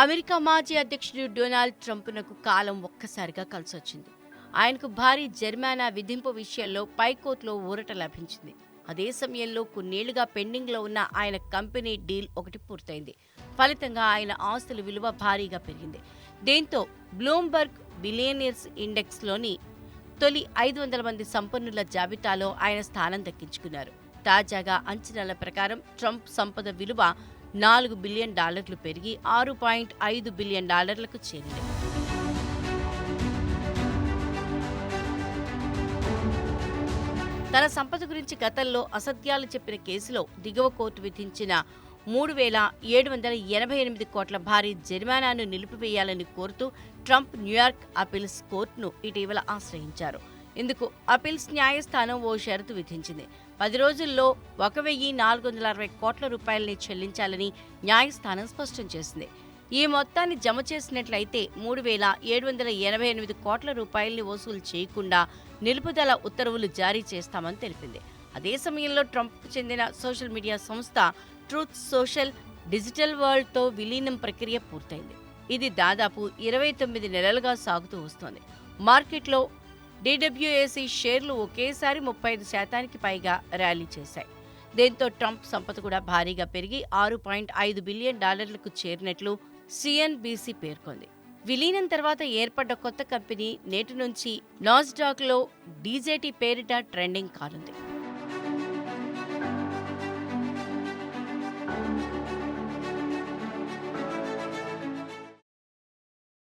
America మాజీ అధ్యక్షుడు Donald ట్రంప్నకు కాలం ఒక్కసారిగా కలిసొచ్చింది. ఆయనకు భారీ జరిమానా విధింపు విషయంలో పైకోర్టులో ఊరట లభించింది. అదే సమయంలో కొన్నేళ్ళుగా పెండింగ్లో ఉన్న ఆయన కంపెనీ డీల్ ఒకటి పూర్తయింది. ఫలితంగా ఆయన ఆస్తుల విలువ భారీగా పెరిగింది. దీంతో బ్లూంబర్గ్ బిలియనియర్స్ ఇండెక్స్లోని తొలి ఐదు వందల మంది సంపన్నుల జాబితాలో ఆయన స్థానం దక్కించుకున్నారు. తాజాగా అంచనాల ప్రకారం ట్రంప్ సంపద విలువ నాలుగు బిలియన్ డాలర్లు పెరిగి ఆరు పాయింట్ ఐదు బిలియన్ డాలర్లకు చేరింది. తన సంపద గురించి గతంలో అసత్యాలు చెప్పిన కేసులో దిగువ కోర్టు విధించిన మూడు వేల ఏడు వందల ఎనభై ఎనిమిది కోట్ల భారీ జరిమానాను నిలిపివేయాలని కోరుతూ ట్రంప్ న్యూయార్క్ అపీల్స్ కోర్టును ఇటీవల ఆశ్రయించారు. ఇందుకు అపీల్స్ న్యాయస్థానం ఓ షరతు విధించింది. పది రోజుల్లో ఒక వెయ్యి నాలుగు వందల అరవై కోట్ల రూపాయలని చెల్లించాలని న్యాయస్థానం స్పష్టం చేసింది. ఈ మొత్తాన్ని జమ చేసినట్లయితే మూడు వేల ఏడు వందల ఎనభై ఎనిమిది కోట్ల రూపాయల్ని వసూలు చేయకుండా నిలుపుదల ఉత్తర్వులు జారీ చేస్తామని తెలిపింది. అదే సమయంలో ట్రంప్ చెందిన సోషల్ మీడియా సంస్థ ట్రూత్ సోషల్ డిజిటల్ వరల్డ్తో విలీనం ప్రక్రియ పూర్తయింది. ఇది దాదాపు ఇరవై తొమ్మిది నెలలుగా సాగుతూ వస్తోంది. మార్కెట్లో డీడబ్ల్యూఏసీ షేర్లు ఒకేసారి ముప్పై ఐదు శాతానికి పైగా ర్యాలీ చేశాయి. దీంతో ట్రంప్ సంపద కూడా భారీగా పెరిగి ఆరు పాయింట్ ఐదు బిలియన్ డాలర్లకు చేరినట్లు సిఎన్బిసి పేర్కొంది. విలీనం తర్వాత ఏర్పడ్డ కొత్త కంపెనీ నేటి నుంచి నాస్డాక్లో డీజేటీ పేరిట ట్రెండింగ్ కానుంది.